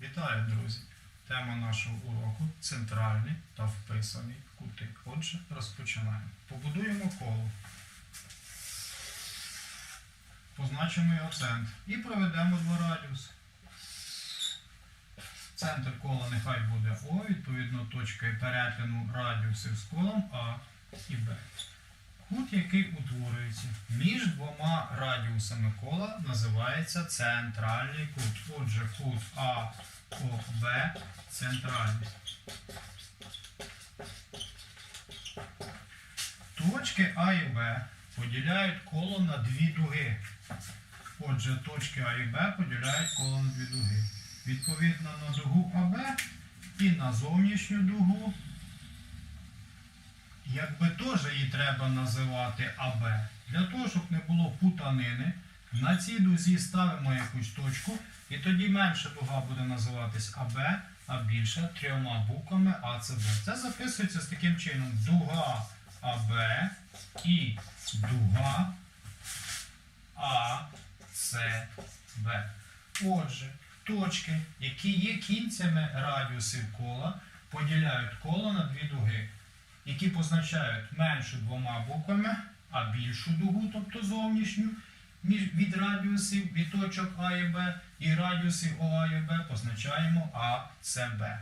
Вітаю, друзі! Тема нашого уроку центральний та вписаний кути. Отже, розпочинаємо. Побудуємо коло. Позначимо його центр і проведемо два радіуси. Центр кола нехай буде О, відповідно точки перетину радіусів з колом А і Б. Кут, який утворюється між двома радіусами кола, називається центральний кут. Отже, кут АОБ центральний. Точки А і Б поділяють коло на дві дуги. Отже, точки А і Б поділяють коло на дві дуги. Відповідно на дугу АБ і на зовнішню дугу якби теж її треба називати АБ. Для того, щоб не було путанини, на цій дузі ставимо якусь точку, і тоді менша дуга буде називатись АБ, а більша трьома буквами АЦБ. Це записується з таким чином: дуга АБ і дуга АЦБ. Отже, точки, які є кінцями радіусів кола, поділяють коло на дві дуги які позначають меншу двома буквами, а більшу дугу, тобто зовнішню, від радіусів від точок А і Б, і радіусів ОА і Б позначаємо А, С, Б.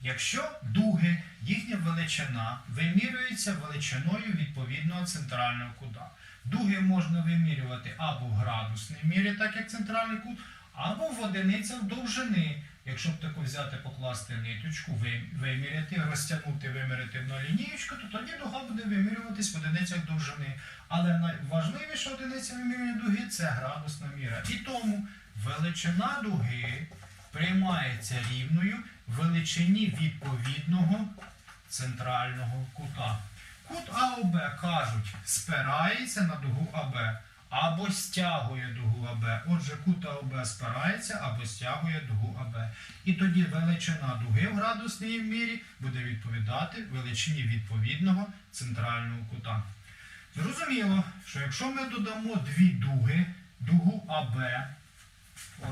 Якщо дуги, їхня величина вимірюється величиною відповідного центрального кута. Дуги можна вимірювати або в градусній мірі, так як центральний кут, або в одиницях довжини. Якщо б таку взяти, покласти ниточку, виміряти, розтягнути, виміряти на лінієчку, то тоді дуга буде вимірюватись в одиницях довжини. Але найважливіша одиниця вимірювання дуги це градусна міра. І тому величина дуги приймається рівною величині відповідного центрального кута. Кут АОБ, кажуть, спирається на дугу АБ або стягує дугу АБ. Отже, кут АОБ спирається або стягує дугу АБ. І тоді величина дуги в градусній мірі буде відповідати величині відповідного центрального кута. Зрозуміло, що якщо ми додамо дві дуги, дугу АБ,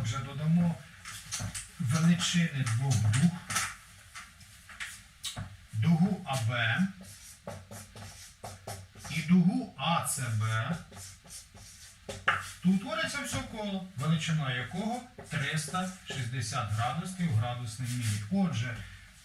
отже, додамо величини двох дуг, дугу АБ і дугу АЦБ, утвориться все коло, величина якого 360 градусів в градусній мірі. Отже,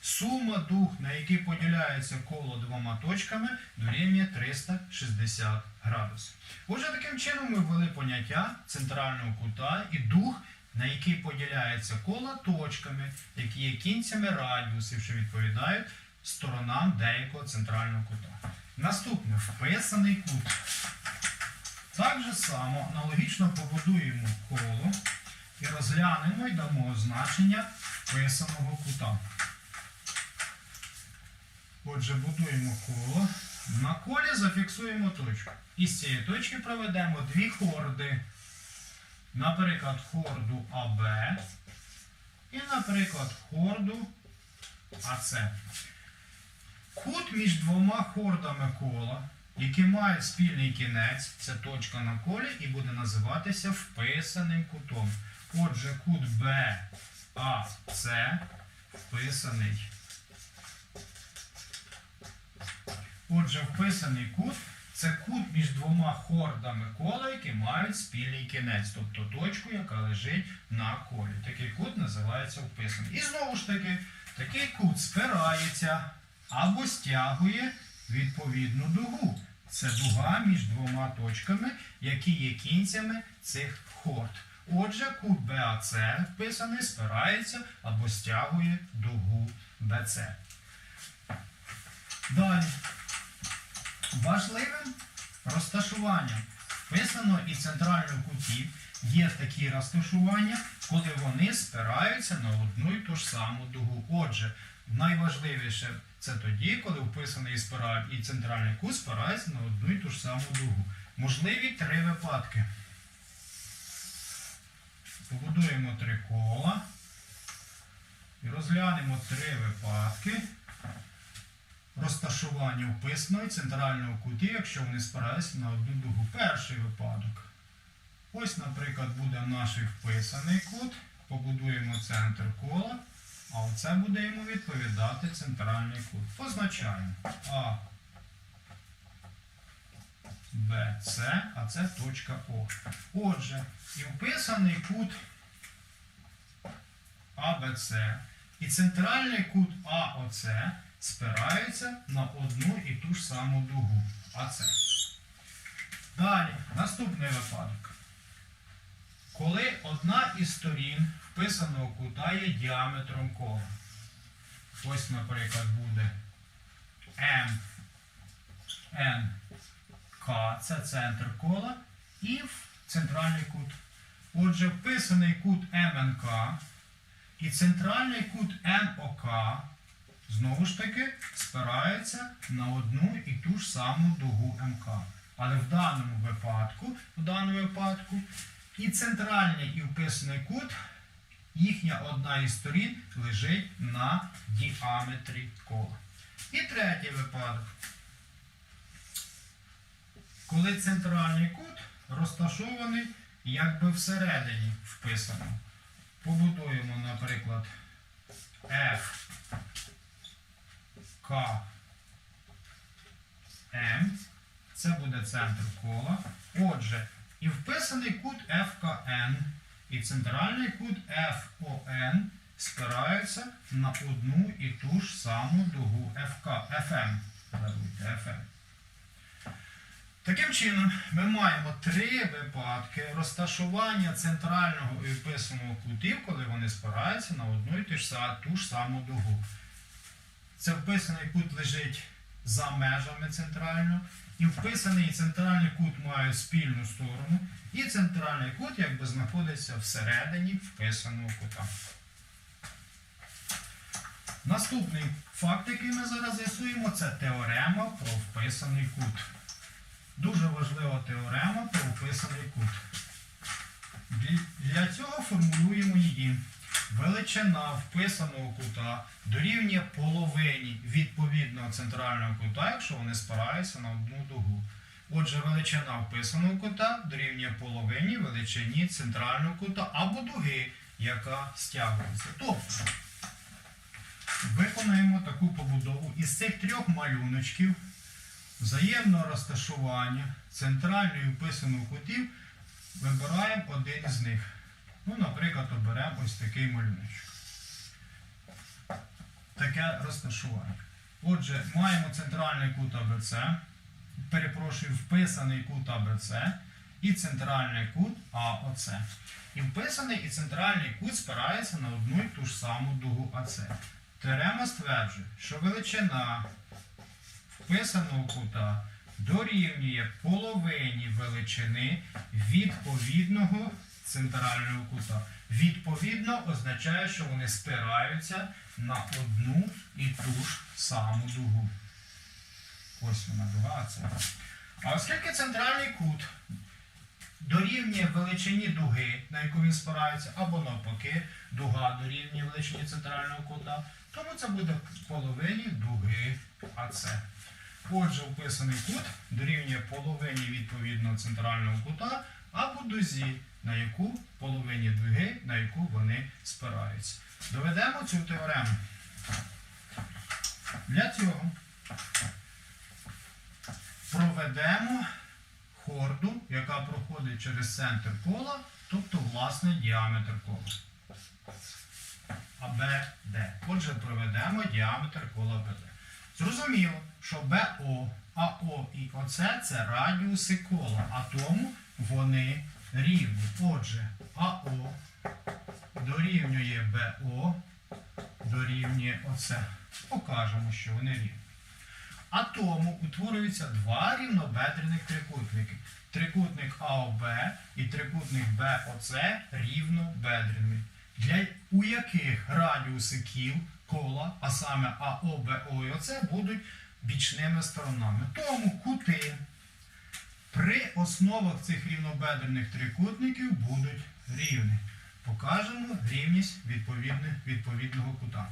сума дуг, на які поділяється коло двома точками, дорівнює 360 градусів. Отже, таким чином ми ввели поняття центрального кута і дуг, на який поділяється коло точками, які є кінцями радіусів, що відповідають сторонам деякого центрального кута. Наступне вписаний кут. Так же само аналогічно побудуємо коло і розглянемо і дамо значення вписаного кута. Отже, будуємо коло. На колі зафіксуємо точку. І з цієї точки проведемо дві хорди. Наприклад, хорду АБ і, наприклад, хорду АС. Кут між двома хордами кола, які мають спільний кінець, це точка на колі, і буде називатися вписаним кутом. Отже, кут БАЦ вписаний. Отже, вписаний кут це кут між двома хордами кола, які мають спільний кінець, тобто точку, яка лежить на колі. Такий кут називається вписаний. І знову ж таки, такий кут спирається або стягує відповідну дугу. Це дуга між двома точками, які є кінцями цих хорд. Отже, кут БАЦ вписаний спирається або стягує дугу БЦ. Далі. Важливим розташуванням вписано і центрального кутів є такі розташування, коли вони спираються на одну і ту ж саму дугу. Отже, найважливіше це тоді, коли вписаний і і центральний кут спирається на одну і ту ж саму дугу. Можливі три випадки. Побудуємо три кола і розглянемо три випадки розташування вписаного і центрального куті, якщо вони спираються на одну дугу. Перший випадок. Ось, наприклад, буде наш вписаний кут. побудуємо центр кола, а оце буде йому відповідати центральний кут. Позначаємо А, Б, С, а це точка О. Отже, і вписаний кут АБЦ і центральний кут АОЦ спираються на одну і ту ж саму дугу АЦ. Далі, наступний випадок. Коли одна із сторін вписаного кута є діаметром кола. Ось, наприклад, буде М, Н, К, це центр кола, і центральний кут. Отже, вписаний кут МНК і центральний кут МОК знову ж таки спираються на одну і ту ж саму дугу МК. Але в даному випадку, в даному випадку, і центральний і вписаний кут, їхня одна із сторін лежить на діаметрі кола. І третій випадок. Коли центральний кут розташований якби всередині вписано. Побудуємо, наприклад, F, М. Це буде центр кола. Отже, і вписаний кут FKN і центральний кут FON спираються на одну і ту ж саму дугу FM. Даруйте, FM. Таким чином, ми маємо три випадки розташування центрального і вписаного кутів, коли вони спираються на одну і ту ж ту ж саму дугу. Це вписаний кут лежить за межами центрального, і вписаний центральний кут мають спільну сторону, і центральний кут якби знаходиться всередині вписаного кута. Наступний факт, який ми зараз з'ясуємо, це теорема про вписаний кут. Дуже важлива теорема про вписаний кут. Для- Для цього формулюємо її. Величина вписаного кута дорівнює половині відповідного центрального кута, якщо вони спираються на одну дугу. Отже, величина вписаного кута дорівнює половині величині центрального кута або дуги, яка стягується. Тобто, виконаємо таку побудову із цих трьох малюночків взаємного розташування центральної вписаного кутів вибираємо один із них. Ну, наприклад, оберемо ось такий малюночок. Таке розташування. Отже, маємо центральний кут АБЦ, перепрошую, вписаний кут АБЦ і центральний кут АОЦ. І вписаний і центральний кут спираються на одну і ту ж саму дугу АЦ. Теорема стверджує, що величина вписаного кута дорівнює половині величини відповідного центрального кута. Відповідно означає, що вони спираються на одну і ту ж саму дугу. Ось вона дуга це. А оскільки центральний кут дорівнює величині дуги, на яку він спирається, або навпаки, дуга дорівнює величині центрального кута, тому це буде половині дуги АЦ. Отже, вписаний кут дорівнює половині відповідного центрального кута або дузі, на яку половині дуги, на яку вони спираються. Доведемо цю теорему. Для цього проведемо хорду, яка проходить через центр кола, тобто власне діаметр кола. АБД. Отже, проведемо діаметр кола БД. Зрозуміло, що БО, АО і ОЦ це радіуси кола, а тому вони рівні. Отже, АО дорівнює БО, дорівнює ОЦ. Покажемо, що вони рівні. А тому утворюються два рівнобедрених трикутники. Трикутник АОБ і трикутник БОЦ рівнобедрені, для у яких радіуси кіл кола, а саме АО, БО і ОЦ, будуть бічними сторонами. Тому кути при основах цих рівнобедрених трикутників будуть рівні. Покажемо рівність відповідного кута.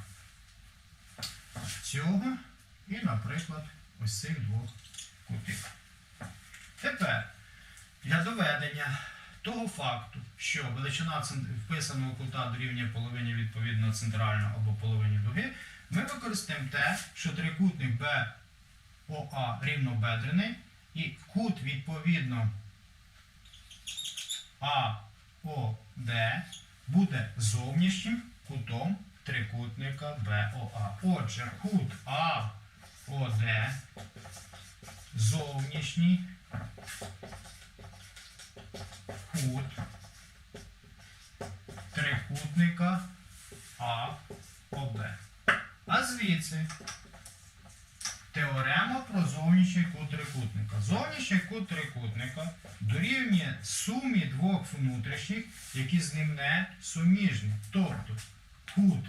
Цього і, наприклад, ось цих двох кутів. Тепер для доведення того факту, що величина вписаного кута дорівнює половині відповідно центрального або половині дуги, ми використаємо те, що трикутник БОА рівнобедрений, і кут відповідно АОД буде зовнішнім кутом трикутника БОА. Отже, кут АОД зовнішній кут трикутника АОБ. А звідси теорема про зовнішній кут трикутника. Зовнішній кут трикутника дорівнює сумі двох внутрішніх, які з ним не суміжні. Тобто кут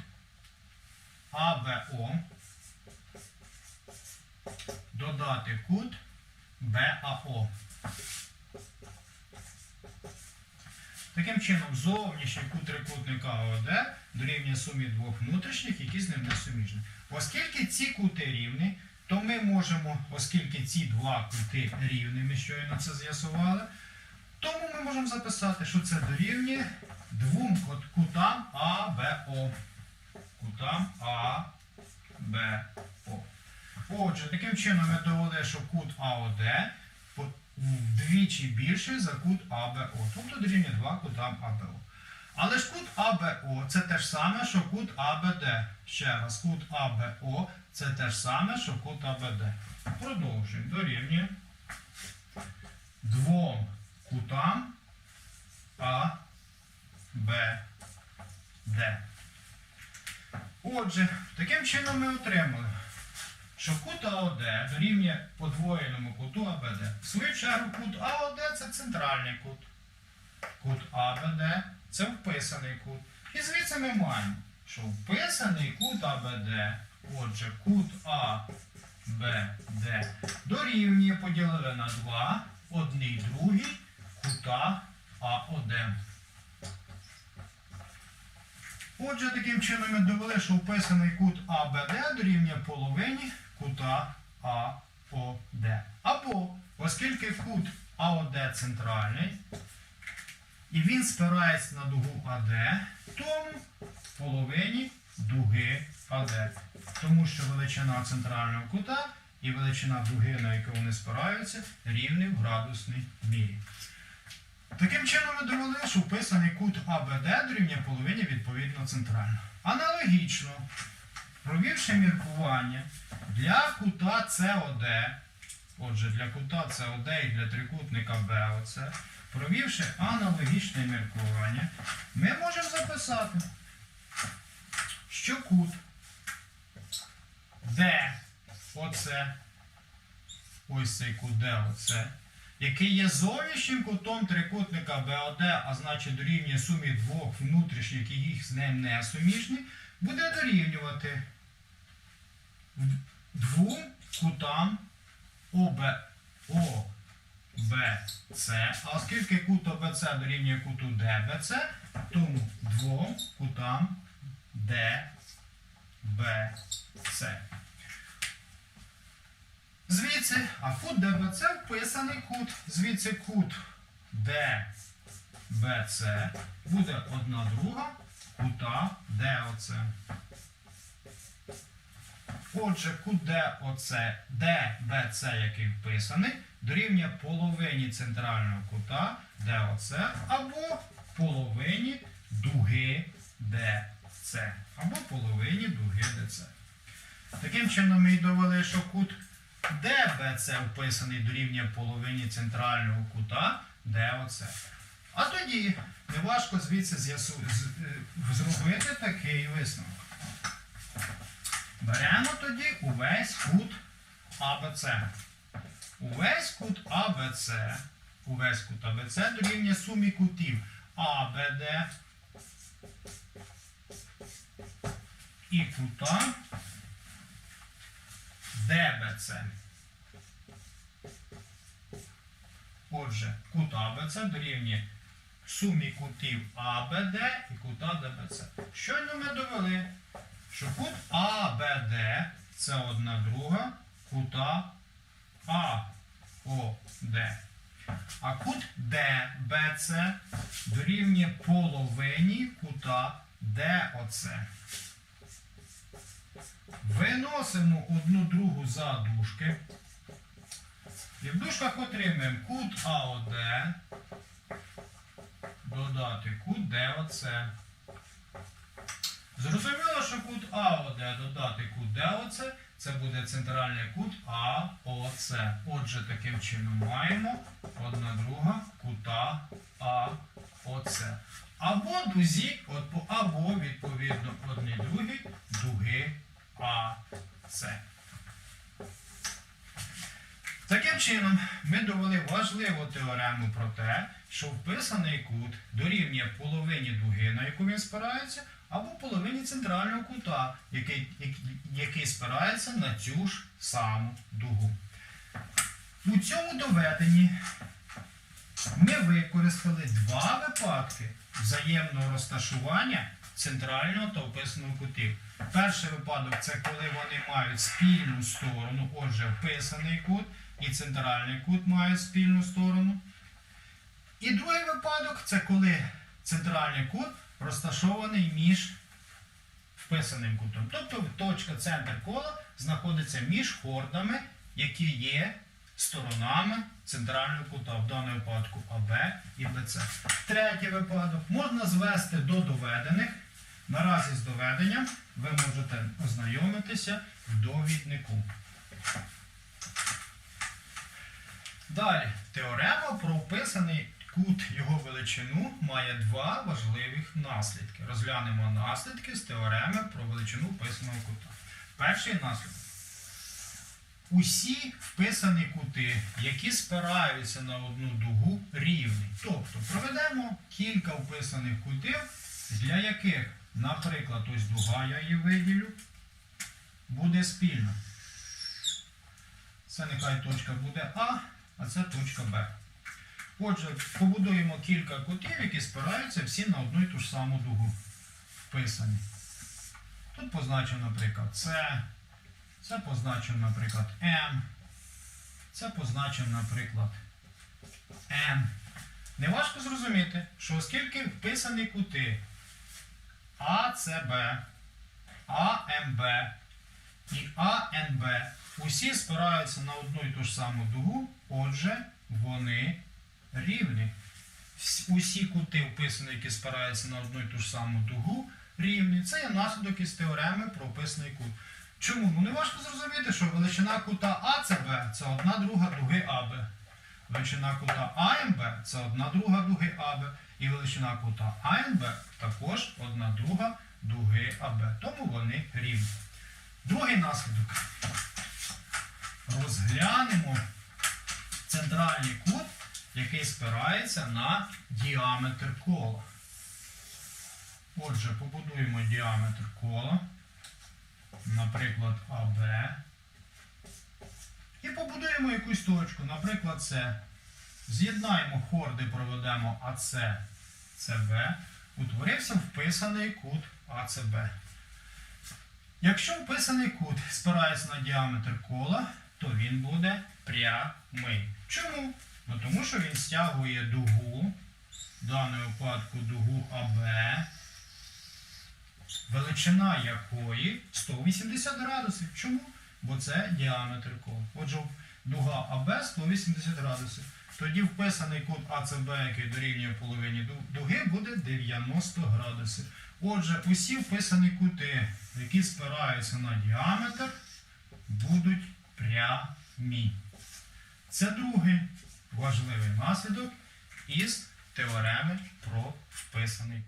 АБО додати кут БАО. Таким чином, зовнішній кут трикутника АОД дорівнює сумі двох внутрішніх, які з ним не суміжні. Оскільки ці кути рівні, то ми можемо, оскільки ці два кути рівні, ми щойно це з'ясували, тому ми можемо записати, що це дорівнює двом кут- кутам АБО. Кутам АБО. Отже, таким чином ми довели, що кут АОД вдвічі більший за кут АБО. Тобто дорівнює 2 кутам АБО. Але ж кут АБО це те ж саме, що кут АБД. Ще раз, кут АБО це те ж саме, що кут АБД. Продовжуємо. Дорівнює двом кутам АБД. Отже, таким чином ми отримали, що кут АОД дорівнює подвоєному куту АБД. В свою чергу кут АОД це центральний кут. Кут АБД це вписаний кут. І звідси ми маємо, що вписаний кут АБД, отже, кут АБД дорівнює поділили на 2, одний другий кута АОД. Отже, таким чином ми довели, що вписаний кут АБД дорівнює половині кута АОД. Або, оскільки кут АОД центральний, і він спирається на дугу АД, тому в половині дуги АД. Тому що величина центрального кута і величина дуги, на яку вони спираються, рівні в градусній мірі. Таким чином ми довели, що вписаний кут АБД дорівнює половині відповідно центрального. Аналогічно, провівши міркування для кута СОД, отже, для кута СОД і для трикутника БОЦ, провівши аналогічне міркування, ми можемо записати, що кут ДОЦ, ось цей кут ДОЦ, який є зовнішнім кутом трикутника БОД, а значить дорівнює сумі двох внутрішніх, і їх з ним не суміжні, буде дорівнювати двом кутам ОБ, ОБЦ. А оскільки кут ОБЦ дорівнює куту ДБЦ, тому двом кутам ДБЦ. Звідси, а кут ДБЦ вписаний кут. Звідси кут ДБЦ буде одна друга кута ДОЦ. Отже, кут ДОЦ, ДБЦ, який вписаний, дорівнює половині центрального кута ДОЦ або половині дуги ДЦ. Або половині дуги ДЦ. Таким чином ми довели, що кут ДБЦ вписаний дорівнює половині центрального кута ДОЦ. А тоді неважко звідси з'ясу... е, зробити такий висновок. Беремо тоді увесь кут АБЦ. Увесь кут АБЦ, увесь кут АБЦ дорівнює сумі кутів АБД і кута ДБЦ. Отже, кут АБЦ дорівнює сумі кутів АБД і кута ДБЦ. Щойно ми довели, що кут АБД це одна друга кута АОД. А кут DBC дорівнює половині кута DOC. Виносимо одну другу за дужки. І в дужках отримаємо кут АОД додати кут ДОЦ. Зрозуміло, що кут АОД додати кут ДОЦ це буде центральний кут АОЦ. Отже, таким чином маємо одна друга кута АОЦ. Або дузі, або відповідно одні другі дуги АЦ. Таким чином, ми довели важливу теорему про те, що вписаний кут дорівнює половині дуги, на яку він спирається, або половині центрального кута, який, який- спирається на цю ж саму дугу. У цьому доведенні ми використали два випадки взаємного розташування центрального та вписаного кутів. Перший випадок це коли вони мають спільну сторону, отже, вписаний кут і центральний кут мають спільну сторону. І другий випадок це коли центральний кут розташований між вписаним кутом. Тобто точка центр кола знаходиться між хордами, які є сторонами центрального кута, в даному випадку АБ і БЦ. Третій випадок можна звести до доведених. Наразі з доведенням ви можете ознайомитися в довіднику. Далі, теорема про вписаний кут його величину має два важливих наслідки. Розглянемо наслідки з теореми про величину вписаного кута. Перший наслідок. Усі вписані кути, які спираються на одну дугу, рівні. Тобто проведемо кілька вписаних кутів, для яких, наприклад, ось дуга я її виділю, буде спільна. Це нехай точка буде А, а це точка Б. Отже, побудуємо кілька кутів, які спираються всі на одну і ту ж саму дугу. Вписані. Тут позначимо, наприклад, С, це позначимо, наприклад, М, це позначимо, наприклад, Н. Неважко зрозуміти, що оскільки вписані кути АЦБ, АМБ і АНБ усі спираються на одну і ту ж саму дугу, отже, вони рівні. Усі кути вписані, які спираються на одну і ту ж саму дугу, рівні. Це є наслідок із теореми про вписаний кут. Чому? Ну не важко зрозуміти, що величина кута АЦБ це одна друга дуги АБ. Величина кута АМБ це одна друга дуги АБ. І величина кута АНБ також одна друга дуги АБ. Тому вони рівні. Другий наслідок. Розглянемо центральний кут, який спирається на діаметр кола. Отже, побудуємо діаметр кола, наприклад, АБ. І побудуємо якусь точку, наприклад, С. З'єднаємо хорди, проведемо АС, ЦБ. Утворився вписаний кут АЦБ. Якщо вписаний кут спирається на діаметр кола, то він буде прямий. Чому? Ну, тому що він стягує дугу, в даному випадку дугу АБ, величина якої 180 градусів. Чому? Бо це діаметр кола. Отже, дуга АБ 180 градусів. Тоді вписаний кут АЦБ, який дорівнює половині дуги, буде 90 градусів. Отже, усі вписані кути, які спираються на діаметр, будуть прямі. Це другий важливий наслідок із теореми про вписаний кут.